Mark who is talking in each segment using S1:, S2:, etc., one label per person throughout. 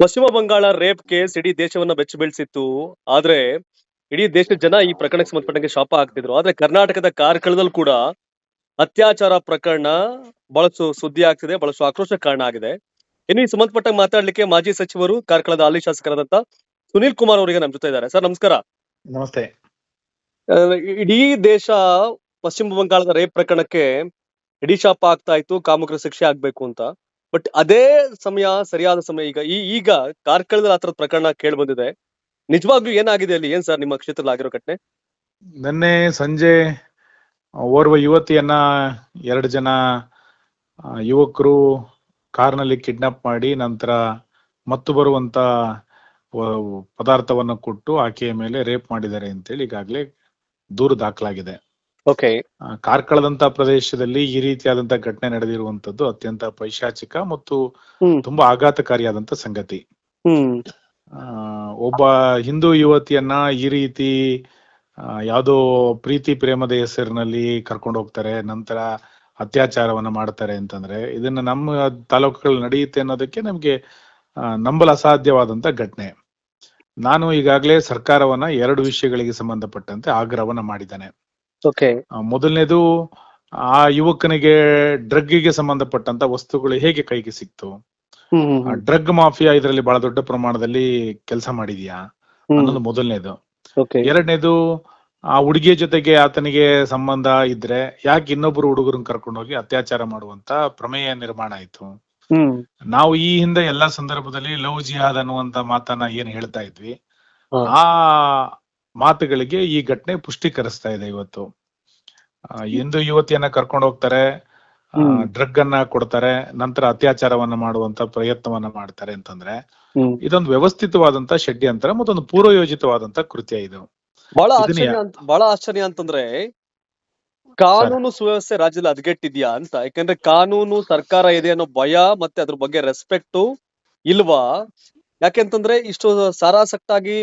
S1: ಪಶ್ಚಿಮ Bangala rape case ಇಡೀ ದೇಶವನ್ನ ಬೆಚ್ಚ ಬೀಳ್ಸಿತ್ತು. ಆದ್ರೆ ಇಡೀ ದೇಶದ ಜನ ಈ ಪ್ರಕರಣಕ್ಕೆ ಸಂಬಂಧಪಟ್ಟಂಗೆ ಶಾಪ ಆಗ್ತಿದ್ರು ಆದ್ರೆ ಕರ್ನಾಟಕದ ಕಾರ್ಕಳದಲ್ಲಿ ಕೂಡ ಅತ್ಯಾಚಾರ ಪ್ರಕರಣ ಬಹಳಷ್ಟು ಸುದ್ದಿ ಆಗ್ತಿದೆ ಬಹಳಷ್ಟು ಆಕ್ರೋಶ ಕಾರಣ ಆಗಿದೆ. ಇನ್ನು ಈ ಸಂಬಂಧಪಟ್ಟಂಗೆ ಮಾತಾಡ್ಲಿಕ್ಕೆ ಮಾಜಿ ಸಚಿವರು ಕಾರ್ಕಳದ ಹಾಲಿ ಶಾಸಕರಾದಂತ ಸುನೀಲ್ ಕುಮಾರ್ ಅವರಿಗೆ ನಮ್ಮ ಜೊತೆ ಇದ್ದಾರೆ. ಸರ್ ನಮಸ್ಕಾರ.
S2: ನಮಸ್ತೆ.
S1: ಇಡೀ ದೇಶ ಪಶ್ಚಿಮ ಬಂಗಾಳದ ರೇಪ್ ಪ್ರಕರಣಕ್ಕೆ ಇಡೀ ಶಾಪ ಆಗ್ತಾ ಇತ್ತು ಕಾಮುಕರ ಶಿಕ್ಷೆ ಆಗ್ಬೇಕು ಅಂತ. ಬಟ್ ಅದೇ ಸಮಯ ಸರಿಯಾದ ಸಮಯ ಈಗ, ಈ ಈಗ ಕಾರ್ಕಳದಲ್ಲಿ ಆ ಥರದ ಪ್ರಕರಣ ಕೇಳಿ ಬಂದಿದೆ. ನಿಜವಾಗ್ಲೂ ಏನಾಗಿದೆ ಅಲ್ಲಿ? ಏನ್ ಸರ್ ನಿಮ್ಮ ಕ್ಷೇತ್ರದಲ್ಲಿ ಆಗಿರೋ ಘಟನೆ?
S2: ನಿನ್ನೆ ಸಂಜೆ ಓರ್ವ ಯುವತಿಯನ್ನ ಎರಡು ಜನ ಯುವಕರು ಕಾರ್ನಲ್ಲಿ ಕಿಡ್ನಾಪ್ ಮಾಡಿ ನಂತರ ಮತ್ತು ಬರುವಂತ ಪದಾರ್ಥವನ್ನ ಕೊಟ್ಟು ಆಕೆಯ ಮೇಲೆ ರೇಪ್ ಮಾಡಿದ್ದಾರೆ ಅಂತೇಳಿ ಈಗಾಗಲೇ ದೂರು ದಾಖಲಾಗಿದೆ.
S1: ಓಕೆ
S2: ಕಾರ್ಕಳದಂತ ಪ್ರದೇಶದಲ್ಲಿ ಈ ರೀತಿಯಾದಂತ ಘಟನೆ ನಡೆದಿರುವಂತದ್ದು ಅತ್ಯಂತ ಪೈಶಾಚಿಕ ಮತ್ತು ತುಂಬಾ ಆಘಾತಕಾರಿಯಾದಂತ ಸಂಗತಿ. ಒಬ್ಬ ಹಿಂದೂ ಯುವತಿಯನ್ನ ಈ ರೀತಿ ಯಾವುದೋ ಪ್ರೀತಿ ಪ್ರೇಮದ ಹೆಸರಿನಲ್ಲಿ ಕರ್ಕೊಂಡು ಹೋಗ್ತಾರೆ ನಂತರ ಅತ್ಯಾಚಾರವನ್ನ ಮಾಡ್ತಾರೆ ಅಂತಂದ್ರೆ ಇದನ್ನ ನಮ್ಮ ತಾಲೂಕುಗಳು ನಡೆಯುತ್ತೆ ಅನ್ನೋದಕ್ಕೆ ನಮ್ಗೆ ನಂಬಲಸಾಧ್ಯವಾದಂತ ನಂಬಲು ಅಸಾಧ್ಯವಾದಂತ ಘಟನೆ. ನಾನು ಈಗಾಗಲೇ ಸರ್ಕಾರವನ್ನ ಎರಡು ವಿಷಯಗಳಿಗೆ ಸಂಬಂಧಪಟ್ಟಂತೆ ಆಗ್ರಹವನ್ನ ಮಾಡಿದ್ದೇನೆ.
S1: ಓಕೆ
S2: ಮೊದಲನೇದು ಆ ಯುವಕನಿಗೆ ಡ್ರಗ್ಗಿಗೆ ಸಂಬಂಧಪಟ್ಟಂತ ವಸ್ತುಗಳು ಹೇಗೆ ಕೈಗೆ ಸಿಕ್ತು? ಡ್ರಗ್ ಮಾಫಿಯಾ ಇದರಲ್ಲಿ ಬಹಳ ದೊಡ್ಡ ಪ್ರಮಾಣದಲ್ಲಿ ಕೆಲಸ ಮಾಡಿದ್ಯಾ? ಅನ್ನೋದು ಮೊದಲನೇದು. ಎರಡನೇದು ಆ ಹುಡುಗಿಯ ಜೊತೆಗೆ ಆತನಿಗೆ ಸಂಬಂಧ ಇದ್ರೆ ಯಾಕೆ ಇನ್ನೊಬ್ರು ಹುಡುಗರನ್ನ ಕರ್ಕೊಂಡು ಹೋಗಿ ಅತ್ಯಾಚಾರ ಮಾಡುವಂತ ಪ್ರಮೇಯ ನಿರ್ಮಾಣ ಆಯ್ತು. ನಾವು ಈ ಹಿಂದೆ ಎಲ್ಲಾ ಸಂದರ್ಭದಲ್ಲಿ ಲವ್ ಜಿಹಾದ್ ಅನ್ನುವಂತ ಮಾತನ್ನ ಏನ್ ಹೇಳ್ತಾ ಇದ್ವಿ? ಆ ಮಾತುಗಳಿಗೆ ಈ ಘಟನೆ ಪುಷ್ಟೀಕರಿಸ್ತಾ ಇದೆ ಇವತ್ತು. ಎಂದು ಯುವತಿಯನ್ನ ಕರ್ಕೊಂಡು ಹೋಗ್ತಾರೆ. ಡ್ರಗ್ ಅನ್ನ ಕೊಡ್ತಾರೆ. ನಂತರ ಅತ್ಯಾಚಾರವನ್ನ ಮಾಡುವಂತ ಪ್ರಯತ್ನವನ್ನ ಮಾಡ್ತಾರೆ ಅಂತಂದ್ರೆ ಇದೊಂದು ವ್ಯವಸ್ಥಿತವಾದಂತ ಷಡ್ಯಂತ್ರ ಮತ್ತೊಂದು ಪೂರ್ವಯೋಜಿತವಾದಂತ ಕೃತ್ಯ ಇದು.
S1: ಬಹಳ ಆಶ್ಚರ್ಯ ಅಂತ ಬಹಳ ಆಶ್ಚರ್ಯ ಅಂತಂದ್ರೆ ಕಾನೂನು ಸುವ್ಯವಸ್ಥೆ ರಾಜ್ಯದಲ್ಲಿ ಹದಗೆಟ್ಟಿದ್ಯಾ ಅಂತ. ಯಾಕಂದ್ರೆ ಕಾನೂನು ಸರ್ಕಾರ ಇದೆ ಅನ್ನೋ ಭಯ ಮತ್ತೆ ಅದ್ರ ಬಗ್ಗೆ ರೆಸ್ಪೆಕ್ಟು ಇಲ್ವಾ? ಯಾಕೆಂತಂದ್ರೆ ಇಷ್ಟು ಸಾರಾಸಕ್ತಾಗಿ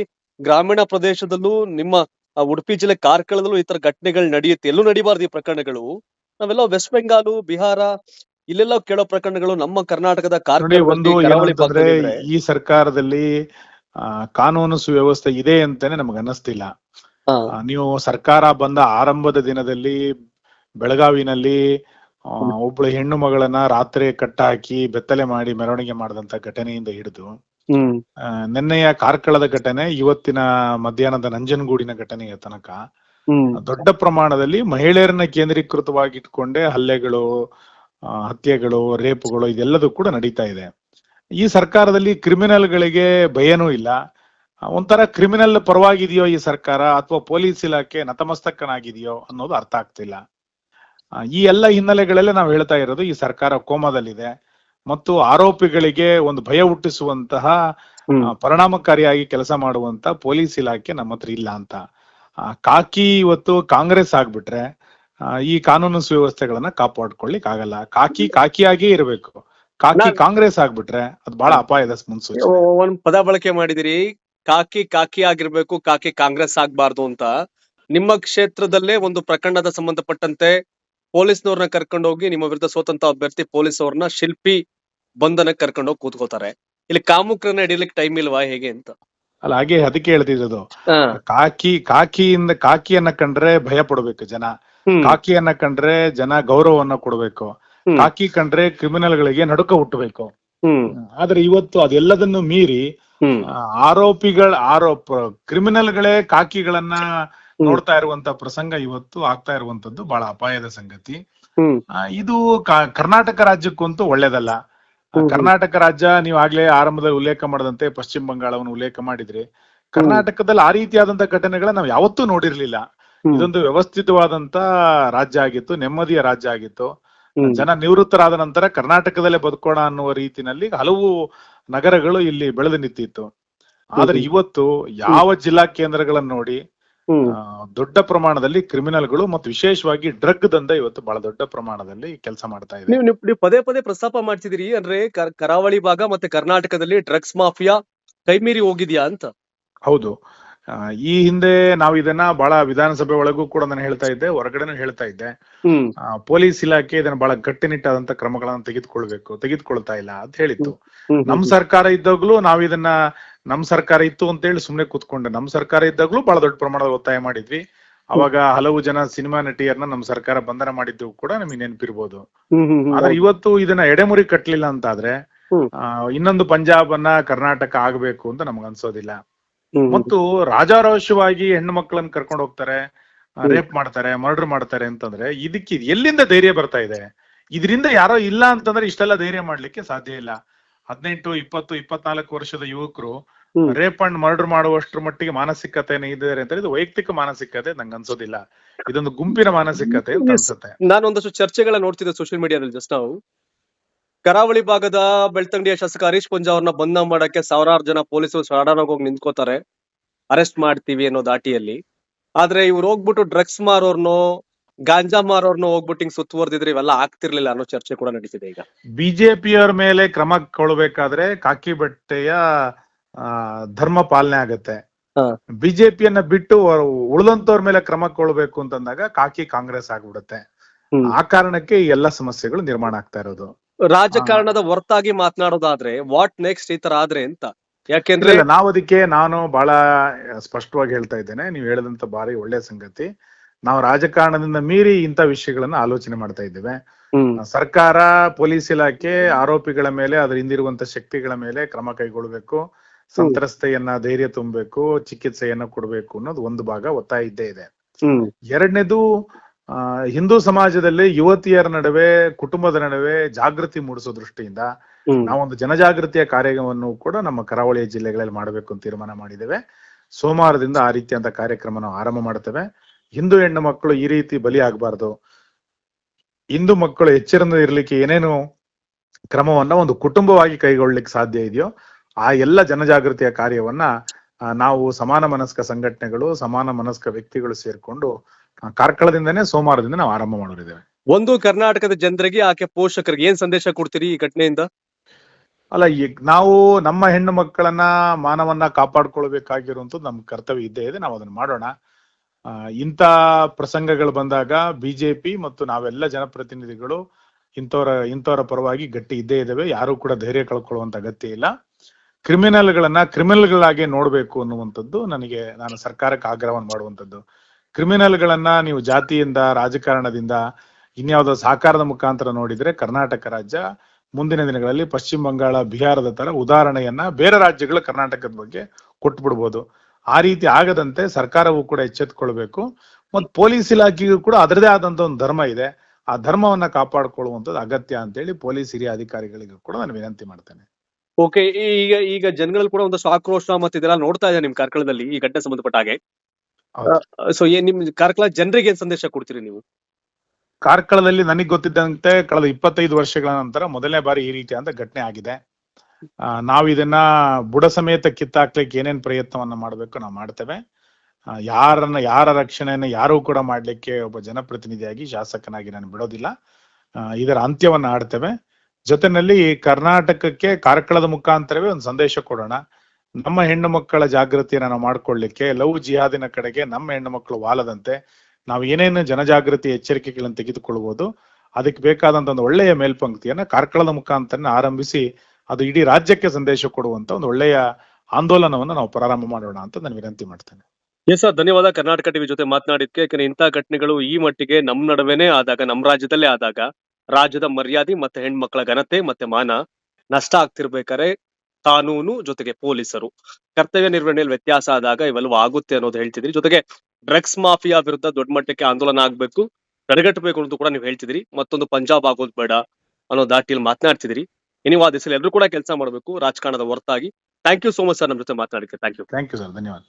S1: ಗ್ರಾಮೀಣ ಪ್ರದೇಶದಲ್ಲೂ ನಿಮ್ಮ ಉಡುಪಿ ಜಿಲ್ಲೆ ಕಾರ್ಕಳದಲ್ಲೂ ಈ ತರ ಘಟನೆಗಳು ನಡೆಯುತ್ತೆ. ಎಲ್ಲೂ ನಡಿಬಾರ್ದು ಈ ಪ್ರಕರಣಗಳು. ನಾವೆಲ್ಲ ವೆಸ್ಟ್ ಬೆಂಗಾಲು ಬಿಹಾರ ಇಲ್ಲೆಲ್ಲ ಕೇಳೋ ಪ್ರಕರಣಗಳು ನಮ್ಮ ಕರ್ನಾಟಕದ ಕಾರ್ಕಳ
S2: ಈ ಸರ್ಕಾರದಲ್ಲಿ ಕಾನೂನು ಸುವ್ಯವಸ್ಥೆ ಇದೆ ಅಂತಾನೆ ನಮಗ್ ಅನ್ನಿಸ್ತಿಲ್ಲ. ನೀವು ಸರ್ಕಾರ ಬಂದ ಆರಂಭದ ದಿನದಲ್ಲಿ ಬೆಳಗಾವಿನಲ್ಲಿ ಒಬ್ಬಳು ಹೆಣ್ಣು ಮಗಳನ್ನ ರಾತ್ರಿ ಕಟ್ಟಾಕಿ ಬೆತ್ತಲೆ ಮಾಡಿ ಮೆರವಣಿಗೆ ಮಾಡಿದಂತ ಘಟನೆಯಿಂದ ಹಿಡಿದು ನಿನ್ನೆಯ ಕಾರ್ಕಳದ ಘಟನೆ ಇವತ್ತಿನ ಮಧ್ಯಾಹ್ನದ ನಂಜನಗೂಡಿನ ಘಟನೆಯ ತನಕ. ದೊಡ್ಡ ಪ್ರಮಾಣದಲ್ಲಿ ಮಹಿಳೆಯರನ್ನ ಕೇಂದ್ರೀಕೃತವಾಗಿ ಇಟ್ಕೊಂಡೆ ಹಲ್ಲೆಗಳು ಹತ್ಯೆಗಳು ರೇಪುಗಳು ಇದೆಲ್ಲದೂ ಕೂಡ ನಡೀತಾ ಇದೆ. ಈ ಸರ್ಕಾರದಲ್ಲಿ ಕ್ರಿಮಿನಲ್ಗಳಿಗೆ ಭಯನೂ ಇಲ್ಲ. ಒಂಥರ ಕ್ರಿಮಿನಲ್ ಪರವಾಗಿದೆಯೋ ಈ ಸರ್ಕಾರ ಅಥವಾ ಪೊಲೀಸ್ ಇಲಾಖೆ ನತಮಸ್ತಕನಾಗಿದೆಯೋ ಅನ್ನೋದು ಅರ್ಥ ಆಗ್ತಿಲ್ಲ. ಈ ಎಲ್ಲ ಹಿನ್ನೆಲೆಗಳಲ್ಲೇ ನಾವು ಹೇಳ್ತಾ ಇರೋದು ಈ ಸರ್ಕಾರ ಕೋಮದಲ್ಲಿದೆ. ಮತ್ತು ಆರೋಪಿಗಳಿಗೆ ಒಂದು ಭಯ ಹುಟ್ಟಿಸುವಂತಹ ಪರಿಣಾಮಕಾರಿಯಾಗಿ ಕೆಲಸ ಮಾಡುವಂತ ಪೊಲೀಸ್ ಇಲಾಖೆ ನಮ್ಮ ಹತ್ರ ಇಲ್ಲ ಅಂತ. ಕಾಕಿ ಇವತ್ತು ಕಾಂಗ್ರೆಸ್ ಆಗ್ಬಿಟ್ರೆ ಈ ಕಾನೂನು ಸುವ್ಯವಸ್ಥೆಗಳನ್ನ ಕಾಪಾಡ್ಕೊಳ್ಳಿಕ್ ಆಗಲ್ಲ. ಕಾಕಿ ಕಾಕಿಯಾಗಿ ಇರಬೇಕು. ಕಾಕಿ ಕಾಂಗ್ರೆಸ್ ಆಗ್ಬಿಟ್ರೆ ಅದು ಬಹಳ ಅಪಾಯದ ಮುನ್ಸೂಚನೆ.
S1: ಒಂದ್ ಪದ ಬಳಕೆ ಮಾಡಿದಿರಿ. ಕಾಕಿ ಕಾಕಿ ಆಗಿರ್ಬೇಕು ಕಾಕಿ ಕಾಂಗ್ರೆಸ್ ಆಗ್ಬಾರ್ದು ಅಂತ. ನಿಮ್ಮ ಕ್ಷೇತ್ರದಲ್ಲೇ ಒಂದು ಪ್ರಕರಣದ ಸಂಬಂಧಪಟ್ಟಂತೆ ಪೊಲೀಸ್ನವ್ರನ್ನ ಕರ್ಕೊಂಡು ಹೋಗಿ ನಿಮ್ಮ ವಿರುದ್ಧ ಸ್ವತಂತ್ರ ಅಭ್ಯರ್ಥಿ ಪೊಲೀಸ್ ಅವ್ರನ್ನ ಶಿಲ್ಪಿ ಬಂಧನಕ್ಕೆ ಕರ್ಕೊಂಡು ಹೋಗಿ ಕೂತ್ಕೋತಾರೆ. ಇಲ್ಲಿ ಕಾಮುಕ್ರನ್ನ ಹಿಡಿಲಿಕ್ಕೆ ಟೈಮ್ ಇಲ್ವಾ ಹೇಗೆ ಅಂತ?
S2: ಅಲ್ಲ ಹಾಗೆ ಅದಕ್ಕೆ
S1: ಹೇಳ್ತಿದ್ದು.
S2: ಕಾಕಿ ಕಾಕಿಯಿಂದ ಕಾಕಿಯನ್ನ ಕಂಡ್ರೆ ಭಯ ಪಡ್ಬೇಕು ಜನ. ಕಾಕಿಯನ್ನ ಕಂಡ್ರೆ ಜನ ಗೌರವವನ್ನ ಕೊಡ್ಬೇಕು. ಕಾಕಿ ಕಂಡ್ರೆ ಕ್ರಿಮಿನಲ್ ಗಳಿಗೆ ನಡುಕ ಹುಟ್ಟಬೇಕು. ಆದ್ರೆ ಇವತ್ತು ಅದೆಲ್ಲದನ್ನು ಮೀರಿ ಆರೋಪಿಗಳ ಆರೋಪ ಕ್ರಿಮಿನಲ್ಗಳೇ ಕಾಕಿಗಳನ್ನ ನೋಡ್ತಾ ಇರುವಂತ ಪ್ರಸಂಗ ಇವತ್ತು ಆಗ್ತಾ ಇರುವಂತದ್ದು ಬಹಳ ಅಪಾಯದ ಸಂಗತಿ. ಇದು ಕರ್ನಾಟಕ ರಾಜ್ಯಕ್ಕಂತೂ ಒಳ್ಳೇದಲ್ಲ. ಕರ್ನಾಟಕ ರಾಜ್ಯ ನೀವು ಆಗ್ಲೇ ಆರಂಭದಲ್ಲಿ ಉಲ್ಲೇಖ ಮಾಡದಂತೆ ಪಶ್ಚಿಮ ಬಂಗಾಳವನ್ನು ಉಲ್ಲೇಖ ಮಾಡಿದ್ರಿ ಕರ್ನಾಟಕದಲ್ಲಿ ಆ ರೀತಿಯಾದಂತ ಘಟನೆಗಳ ನಾವು ಯಾವತ್ತೂ ನೋಡಿರ್ಲಿಲ್ಲ. ಇದೊಂದು ವ್ಯವಸ್ಥಿತವಾದಂತ ರಾಜ್ಯ ಆಗಿತ್ತು ನೆಮ್ಮದಿಯ ರಾಜ್ಯ ಆಗಿತ್ತು. ಜನ ನಿವೃತ್ತರಾದ ನಂತರ ಕರ್ನಾಟಕದಲ್ಲೇ ಬದುಕೋಣ ಅನ್ನುವ ರೀತಿನಲ್ಲಿ ಹಲವು ನಗರಗಳು ಇಲ್ಲಿ ಬೆಳೆದು ನಿಂತಿತ್ತು. ಆದ್ರೆ ಇವತ್ತು ಯಾವ ಜಿಲ್ಲಾ ಕೇಂದ್ರಗಳನ್ನ ನೋಡಿ ದೊಡ್ಡ ಪ್ರಮಾಣದಲ್ಲಿ ಕ್ರಿಮಿನಲ್ಗಳು ಮತ್ತು ವಿಶೇಷವಾಗಿ ಡ್ರಗ್ ದಂಧ ಇವತ್ತು ಬಹಳ ದೊಡ್ಡ ಪ್ರಮಾಣದಲ್ಲಿ ಕೆಲಸ ಮಾಡ್ತಾ ಇದೆ.
S1: ನೀವು ನೀವು ಪದೇ ಪದೇ ಪ್ರಸ್ತಾಪ ಮಾಡ್ತಿದ್ದೀರಿ ಅಂದ್ರೆ ಕರಾವಳಿ ಭಾಗ ಮತ್ತೆ ಕರ್ನಾಟಕದಲ್ಲಿ ಡ್ರಗ್ಸ್ ಮಾಫಿಯಾ ಕೈಮೀರಿ ಹೋಗಿದ್ಯಾ ಅಂತ?
S2: ಹೌದು. ಈ ಹಿಂದೆ ನಾವು ಇದನ್ನ ಬಹಳ ವಿಧಾನಸಭೆ ಒಳಗೂ ಕೂಡ ನಾನು ಹೇಳ್ತಾ ಇದ್ದೆ ಹೊರಗಡೆನೂ ಹೇಳ್ತಾ ಇದ್ದೆ. ಪೊಲೀಸ್ ಇಲಾಖೆ ಇದನ್ನ ಬಹಳ ಕಟ್ಟುನಿಟ್ಟಾದಂತ ಕ್ರಮಗಳನ್ನ ತೆಗೆದುಕೊಳ್ಬೇಕು ತೆಗೆದುಕೊಳ್ತಾ ಇಲ್ಲ ಅಂತ ಹೇಳಿತ್ತು. ನಮ್ ಸರ್ಕಾರ ಇದ್ದಾಗ್ಲೂ ನಾವು ಇದನ್ನ ನಮ್ ಸರ್ಕಾರ ಇತ್ತು ಅಂತ ಹೇಳಿ ಸುಮ್ನೆ ಕೂತ್ಕೊಂಡೆ. ನಮ್ ಸರ್ಕಾರ ಇದ್ದಾಗ್ಲೂ ಬಹಳ ದೊಡ್ಡ ಪ್ರಮಾಣದ ಒತ್ತಾಯ ಮಾಡಿದ್ವಿ. ಅವಾಗ ಹಲವು ಜನ ಸಿನಿಮಾ ನಟಿಯರನ್ನ ನಮ್ ಸರ್ಕಾರ ಬಂಧನ ಮಾಡಿದ್ದು ಕೂಡ ನಮಗೆ ನೆನಪಿರ್ಬೋದು. ಆದ್ರೆ ಇವತ್ತು ಇದನ್ನ ಎಡೆಮುರಿ ಕಟ್ಲಿಲ್ಲ ಅಂತ
S1: ಆದ್ರೆ
S2: ಆ, ಇನ್ನೊಂದು ಪಂಜಾಬ್ ಅನ್ನ ಕರ್ನಾಟಕ ಆಗ್ಬೇಕು ಅಂತ ನಮ್ಗೆ ಅನ್ಸೋದಿಲ್ಲ. ಮತ್ತು ರಾಜಾರೋಷವಾಗಿ ಹೆಣ್ಣು ಮಕ್ಕಳನ್ನ ಕರ್ಕೊಂಡು ಹೋಗ್ತಾರೆ ರೇಪ್ ಮಾಡ್ತಾರೆ ಮರ್ಡರ್ ಮಾಡ್ತಾರೆ ಅಂತಂದ್ರೆ ಇದಕ್ಕೆ ಎಲ್ಲಿಂದ ಧೈರ್ಯ ಬರ್ತಾ ಇದೆ? ಇದರಿಂದ ಯಾರೋ ಇಲ್ಲ ಅಂತಂದ್ರೆ ಇಷ್ಟೆಲ್ಲ ಧೈರ್ಯ ಮಾಡ್ಲಿಕ್ಕೆ ಸಾಧ್ಯ ಇಲ್ಲ. ಹದಿನೆಂಟು ಇಪ್ಪತ್ತು ಇಪ್ಪತ್ನಾಲ್ಕು ವರ್ಷದ ಯುವಕರು. ರೇಪ್ ಅಂಡ್ ಮರ್ಡರ್ ಮಾಡುವಷ್ಟರ ಮಟ್ಟಿಗೆ ಮಾನಸಿಕತೆ ಇದ್ದಾರೆ ಅಂತ ಇದು ವೈಯಕ್ತಿಕ ಮಾನಸಿಕತೆ ನಂಗೆ ಅನ್ಸೋದಿಲ್ಲ. ಇದೊಂದು ಗುಂಪಿನ ಮಾನಸಿಕತೆ ಅಂತ ಅನ್ಸುತ್ತೆ.
S1: ನಾನು ಒಂದಷ್ಟು ಚರ್ಚೆಗಳ ನೋಡ್ತಿದ್ದೆ ಸೋಷಿಯಲ್ ಮೀಡಿಯಾದಲ್ಲಿ ಜಸ್ಟ್ ನಾವು. ಕರಾವಳಿ ಭಾಗದ ಬೆಳ್ತಂಗಡಿಯ ಶಾಸಕ ಹರೀಶ್ ಪಂಜಾ ಅವ್ರನ್ನ ಬಂಧ ಮಾಡಕ್ಕೆ ಸಾವಿರಾರು ಜನ ಪೊಲೀಸರು ಹೋಗಿ ನಿಂತ್ಕೋತಾರೆ. ಅರೆಸ್ಟ್ ಮಾಡ್ತೀವಿ ಅನ್ನೋ ದಾಟಿಯಲ್ಲಿ. ಆದ್ರೆ ಇವ್ರು ಹೋಗ್ಬಿಟ್ಟು ಡ್ರಗ್ಸ್ ಮಾರೋರ್ನೋ ಗಾಂಜಾ ಮಾರೋರ್ನ ಹೋಗ್ಬಿಟ್ಟು ಹಿಂಗ್ ಸುತ್ತುವರೆದಿದ್ರೆ ಇವೆಲ್ಲ ಆಗ್ತಿರ್ಲಿಲ್ಲ ಅನ್ನೋ ಚರ್ಚೆ ಕೂಡ ನಡೀತಿದೆ ಈಗ.
S2: ಬಿಜೆಪಿಯವರ ಮೇಲೆ ಕ್ರಮ ಕೊಳ್ಬೇಕಾದ್ರೆ ಕಾಕಿ ಬಟ್ಟೆಯ ಧರ್ಮ ಪಾಲನೆ ಆಗತ್ತೆ. ಬಿಜೆಪಿಯನ್ನ ಬಿಟ್ಟು ಉಳಿದಂತವ್ರ ಮೇಲೆ ಕ್ರಮ ಕೊಳ್ಬೇಕು ಅಂತಂದಾಗ ಕಾಕಿ ಕಾಂಗ್ರೆಸ್ ಆಗ್ಬಿಡುತ್ತೆ. ಆ ಕಾರಣಕ್ಕೆ ಈ ಎಲ್ಲಾ ಸಮಸ್ಯೆಗಳು ನಿರ್ಮಾಣ ಆಗ್ತಾ ಇರೋದು.
S1: ರಾಜಕಾರಣದ ಹೊರತಾಗಿ ಮಾತನಾಡೋದಾದ್ರೆ ವಾಟ್ ನೆಕ್ಸ್ಟ್ ಈ ತರ ಆದ್ರೆ ಅಂತ. ಯಾಕೆಂದ್ರೆ
S2: ನಾವು ಅದಕ್ಕೆ ನಾನು ಬಹಳ ಸ್ಪಷ್ಟವಾಗಿ ಹೇಳ್ತಾ ಇದ್ದೇನೆ. ನೀವು ಹೇಳಿದಂತ ಬಾರಿ ಒಳ್ಳೆ ಸಂಗತಿ. ನಾವು ರಾಜಕಾರಣದಿಂದ ಮೀರಿ ಇಂಥ ವಿಷಯಗಳನ್ನ ಆಲೋಚನೆ ಮಾಡ್ತಾ ಇದ್ದೇವೆ. ಸರ್ಕಾರ ಪೊಲೀಸ್ ಇಲಾಖೆ ಆರೋಪಿಗಳ ಮೇಲೆ ಅದ್ರ ಹಿಂದಿರುವಂತ ಶಕ್ತಿಗಳ ಮೇಲೆ ಕ್ರಮ ಕೈಗೊಳ್ಳಬೇಕು ಸಂತ್ರಸ್ತೆಯನ್ನ ಧೈರ್ಯ ತುಂಬಬೇಕು ಚಿಕಿತ್ಸೆಯನ್ನ ಕೊಡಬೇಕು ಅನ್ನೋದು ಒಂದು ಭಾಗ ಒತ್ತಾಯ ಇದ್ದೇ ಇದೆ. ಎರಡನೇದು ಹಿಂದೂ ಸಮಾಜದಲ್ಲಿ ಯುವತಿಯರ ನಡುವೆ ಕುಟುಂಬದ ನಡುವೆ ಜಾಗೃತಿ ಮೂಡಿಸೋ ದೃಷ್ಟಿಯಿಂದ ನಾವೊಂದು ಜನಜಾಗೃತಿಯ ಕಾರ್ಯವನ್ನು ಕೂಡ ನಮ್ಮ ಕರಾವಳಿಯ ಜಿಲ್ಲೆಗಳಲ್ಲಿ ಮಾಡಬೇಕು ಅಂತ ತೀರ್ಮಾನ ಮಾಡಿದ್ದೇವೆ. ಸೋಮವಾರದಿಂದ ಆ ರೀತಿಯಂತ ಕಾರ್ಯಕ್ರಮ ನಾವು ಆರಂಭ ಮಾಡ್ತೇವೆ. ಹಿಂದೂ ಹೆಣ್ಣು ಮಕ್ಕಳು ಈ ರೀತಿ ಬಲಿ ಆಗಬಾರ್ದು. ಹಿಂದೂ ಮಕ್ಕಳು ಎಚ್ಚರಿಂದ ಇರ್ಲಿಕ್ಕೆ ಏನೇನು ಕ್ರಮವನ್ನ ಒಂದು ಕುಟುಂಬವಾಗಿ ಕೈಗೊಳ್ಳಲಿಕ್ಕೆ ಸಾಧ್ಯ ಇದೆಯೋ ಆ ಎಲ್ಲ ಜನಜಾಗೃತಿಯ ಕಾರ್ಯವನ್ನ ನಾವು ಸಮಾನ ಮನಸ್ಕ ಸಂಘಟನೆಗಳು ಸಮಾನ ಮನಸ್ಕ ವ್ಯಕ್ತಿಗಳು ಸೇರ್ಕೊಂಡು ಕಾರ್ಕಳದಿಂದನೇ ಸೋಮವಾರದಿಂದ ನಾವು ಆರಂಭ ಮಾಡಿದ್ದೇವೆ
S1: ಒಂದು ಕರ್ನಾಟಕದ ಜನರಿಗೆ ಆಕೆ ಪೋಷಕರಿಗೆ ಏನ್ ಸಂದೇಶ ಕೊಡ್ತೀರಿ ಈ ಘಟನೆಯಿಂದ?
S2: ಅಲ್ಲ ಈಗ ನಾವು ನಮ್ಮ ಹೆಣ್ಣು ಮಕ್ಕಳನ್ನ ಮಾನವನ್ನ ಕಾಪಾಡ್ಕೊಳ್ಬೇಕಾಗಿರುವಂತದ್ದು ನಮ್ಮ ಕರ್ತವ್ಯ ಇದ್ದೇ ಇದೆ. ನಾವು ಅದನ್ನ ಮಾಡೋಣ. ಇಂಥ ಪ್ರಸಂಗಗಳು ಬಂದಾಗ ಬಿಜೆಪಿ ಮತ್ತು ನಾವೆಲ್ಲ ಜನಪ್ರತಿನಿಧಿಗಳು ಇಂಥವರ ಇಂಥವರ ಪರವಾಗಿ ಗಟ್ಟಿ ಇದ್ದೇ ಇದ್ದಾವೆ. ಯಾರು ಕೂಡ ಧೈರ್ಯ ಕಳ್ಕೊಳ್ಳುವಂತ ಅಗತ್ಯ ಇಲ್ಲ. ಕ್ರಿಮಿನಲ್ಗಳನ್ನ ಕ್ರಿಮಿನಲ್ಗಳಾಗಿ ನೋಡ್ಬೇಕು ಅನ್ನುವಂಥದ್ದು ನನಗೆ, ನಾನು ಸರ್ಕಾರಕ್ಕೆ ಆಗ್ರಹವನ್ನು ಮಾಡುವಂಥದ್ದು. ಕ್ರಿಮಿನಲ್ಗಳನ್ನ ನೀವು ಜಾತಿಯಿಂದ, ರಾಜಕಾರಣದಿಂದ, ಇನ್ಯಾವುದೋ ಸಹಕಾರದ ಮುಖಾಂತರ ನೋಡಿದ್ರೆ ಕರ್ನಾಟಕ ರಾಜ್ಯ ಮುಂದಿನ ದಿನಗಳಲ್ಲಿ ಪಶ್ಚಿಮ ಬಂಗಾಳ, ಬಿಹಾರದ ತರ ಉದಾಹರಣೆಯನ್ನ ಬೇರೆ ರಾಜ್ಯಗಳು ಕರ್ನಾಟಕದ ಬಗ್ಗೆ ಕೊಟ್ಬಿಡ್ಬೋದು. ಆ ರೀತಿ ಆಗದಂತೆ ಸರ್ಕಾರವು ಕೂಡ ಎಚ್ಚೆತ್ಕೊಳ್ಬೇಕು. ಮತ್ತು ಪೊಲೀಸ್ ಇಲಾಖೆಗೂ ಕೂಡ ಅದರದೇ ಆದಂತ ಒಂದು ಧರ್ಮ ಇದೆ. ಆ ಧರ್ಮವನ್ನ ಕಾಪಾಡಿಕೊಳ್ಳುವಂಥದ್ದು ಅಗತ್ಯ ಅಂತೇಳಿ ಪೊಲೀಸ್ ಹಿರಿಯ ಅಧಿಕಾರಿಗಳಿಗೂ ಕೂಡ ನಾನು ವಿನಂತಿ ಮಾಡ್ತೇನೆ.
S1: ಓಕೆ ಈಗ ಈಗ ಜನಗಳಲ್ಲಿ ಕೂಡ ಒಂದಷ್ಟು ಆಕ್ರೋಶ ಮತ್ತೆ ಇದೆಲ್ಲ ನೋಡ್ತಾ ಇದೆ ನಿಮ್ ಕಾರ್ಕಳದಲ್ಲಿ ಈ ಘಟನೆ ಸಂಬಂಧಪಟ್ಟ ಹಾಗೆ. ಸೊ ಏನ್ ನಿಮ್ ಕಾರ್ಕಳ ಜನರಿಗೆ ಏನ್ ಸಂದೇಶ ಕೊಡ್ತೀರಿ ನೀವು?
S2: ಕಾರ್ಕಳದಲ್ಲಿ ನನಗೆ ಗೊತ್ತಿದ್ದಂತೆ ಕಳೆದ ಇಪ್ಪತ್ತೈದು ವರ್ಷಗಳ ನಂತರ ಮೊದಲನೇ ಬಾರಿ ಈ ರೀತಿಯಾದ ಘಟನೆ ಆಗಿದೆ. ನಾವು ಇದನ್ನ ಬುಡ ಸಮೇತ ಕಿತ್ತಾಕ್ಲಿಕ್ಕೆ ಏನೇನ್ ಪ್ರಯತ್ನವನ್ನ ಮಾಡ್ಬೇಕು ನಾವು ಮಾಡ್ತೇವೆ. ಯಾರನ್ನ, ಯಾರ ರಕ್ಷಣೆಯನ್ನ ಯಾರೂ ಕೂಡ ಮಾಡ್ಲಿಕ್ಕೆ ಒಬ್ಬ ಜನಪ್ರತಿನಿಧಿಯಾಗಿ ಶಾಸಕನಾಗಿ ನಾನು ಬಿಡೋದಿಲ್ಲ. ಇದರ ಅಂತ್ಯವನ್ನ ಆಡ್ತೇವೆ. ಜೊತೆನಲ್ಲಿ ಕರ್ನಾಟಕಕ್ಕೆ ಕಾರ್ಕಳದ ಮುಖಾಂತರವೇ ಒಂದು ಸಂದೇಶ ಕೊಡೋಣ. ನಮ್ಮ ಹೆಣ್ಣು ಮಕ್ಕಳ ಜಾಗೃತಿಯನ್ನ ನಾವು ಮಾಡ್ಕೊಳ್ಳಿಕ್ಕೆ ಲವ್ ಜಿಹಾದಿನ ಕಡೆಗೆ ನಮ್ಮ ಹೆಣ್ಣು ಮಕ್ಕಳು ವಾಲದಂತೆ ನಾವು ಏನೇನು ಜನಜಾಗೃತಿ ಎಚ್ಚರಿಕೆಗಳನ್ನು ತೆಗೆದುಕೊಳ್ಬಹುದು ಅದಕ್ಕೆ ಬೇಕಾದಂತ ಒಂದು ಒಳ್ಳೆಯ ಮೇಲ್ಪಂಕ್ತಿಯನ್ನ ಕಾರ್ಕಳದ ಮುಖಾಂತರ ಆರಂಭಿಸಿ ಅದು ಇಡೀ ರಾಜ್ಯಕ್ಕೆ ಸಂದೇಶ ಕೊಡುವಂತ ಒಂದು ಒಳ್ಳೆಯ ಆಂದೋಲನವನ್ನು ನಾವು ಪ್ರಾರಂಭ ಮಾಡೋಣ ಅಂತ ನಾನು ವಿನಂತಿ ಮಾಡ್ತೇನೆ.
S1: ಎಸ್ ಸರ್ ಧನ್ಯವಾದ. ಕರ್ನಾಟಕ ಟಿವಿ ಜೊತೆ ಮಾತನಾಡಿದ್ಕೆ ಯಾಕಂದ್ರೆ ಇಂಥ ಘಟನೆಗಳು ಈ ಮಟ್ಟಿಗೆ ನಮ್ಮ ನಡುವೆನೇ ಆದಾಗ, ನಮ್ಮ ರಾಜ್ಯದಲ್ಲೇ ಆದಾಗ ರಾಜ್ಯದ ಮರ್ಯಾದೆ ಮತ್ತೆ ಹೆಣ್ಮಕ್ಳ ಘನತೆ ಮತ್ತೆ ಮಾನ ನಷ್ಟ ಆಗ್ತಿರ್ಬೇಕಾರೆ ಕಾನೂನು ಜೊತೆಗೆ ಪೊಲೀಸರು. ಕರ್ತವ್ಯ ನಿರ್ವಹಣೆಯಲ್ಲಿ ವ್ಯತ್ಯಾಸ ಆದಾಗ ಇವೆಲ್ಲವೂ ಆಗುತ್ತೆ ಅನ್ನೋದು ಹೇಳ್ತಿದ್ರಿ. ಜೊತೆಗೆ ಡ್ರಗ್ಸ್ ಮಾಫಿಯಾ ವಿರುದ್ಧ ದೊಡ್ಡ ಮಟ್ಟಕ್ಕೆ ಆಂದೋಲನ ಆಗ್ಬೇಕು. ತಡೆಗಟ್ಟಬೇಕು ಅಂತ ಕೂಡ ನೀವು ಹೇಳ್ತಿದ್ರಿ. ಮತ್ತೊಂದು ಪಂಜಾಬ್ ಆಗೋದು ಬೇಡ ಅನ್ನೋ ದಾಟಿಯಲ್ಲಿ ಮಾತನಾಡ್ತಿದ್ರಿ. ನೀವು ಆ ದಿಸೆಯಲ್ಲಿ ಎಲ್ಲರೂ ಕೂಡ ಕೆಲಸ ಮಾಡಬೇಕು, ರಾಜಕಾರಣದ ಹೊರತಾಗಿ. Thank you so much sir ನಮ್ಮ ಜೊತೆ ಮಾತನಾಡಕ್ಕೆ thank you
S2: thank you sir ಧನ್ಯವಾದ.